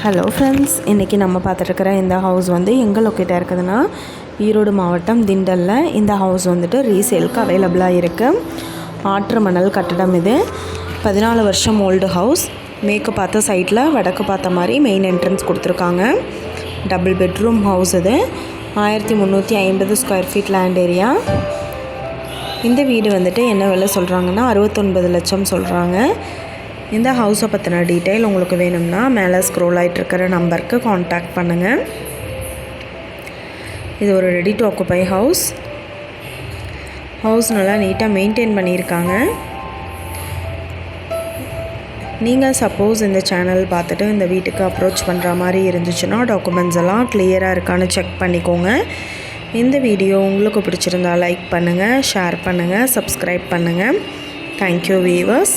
Hello friends இன்றைக்கி நம்ம பார்த்துட்ருக்கிற இந்த ஹவுஸ் வந்து எங்கே லொக்கேட்டாக இருக்குதுன்னா ஈரோடு மாவட்டம் திண்டலில். இந்த ஹவுஸ் வந்துட்டு ரீசேலுக்கு அவைலபிளாக இருக்குது ஆற்று மணல் கட்டடம் இது. பதினாலு வருஷம் ஓல்டு ஹவுஸ் மேற்கு பார்த்த சைட்டில் வடக்கு பார்த்த மாதிரி மெயின் என்ட்ரன்ஸ் கொடுத்துருக்காங்க. டபுள் பெட்ரூம் ஹவுஸ் இது. ஆயிரத்தி முந்நூற்றி ஐம்பது ஸ்கொயர் ஃபீட் லேண்ட் ஏரியா இந்த வீடு வந்துட்டு என்ன விலை சொல்கிறாங்கன்னா அறுபத்தொன்பது லட்சம் சொல்கிறாங்க இந்த ஹவுஸை பற்றின டீட்டெயில் உங்களுக்கு வேணும்னா மேலே ஸ்க்ரோல் ஆகிட்டு இருக்கிற நம்பருக்கு காண்டாக்ட் பண்ணுங்கள் இது ஒரு ready to occupy house house நல்லா நீட்டாக மெயின்டைன் பண்ணியிருக்காங்க. நீங்கள் சப்போஸ் இந்த சேனல் பார்த்துட்டு இந்த வீட்டுக்கு அப்ரோச் பண்ணுற மாதிரி இருந்துச்சுன்னா டாக்குமெண்ட்ஸ் எல்லாம் கிளியராக இருக்கான்னு செக் பண்ணிக்கோங்க. இந்த வீடியோ உங்களுக்கு பிடிச்சிருந்தா லைக் பண்ணுங்கள் ஷேர் பண்ணுங்கள் சப்ஸ்கிரைப் பண்ணுங்கள் தேங்க்யூ வீவர்ஸ்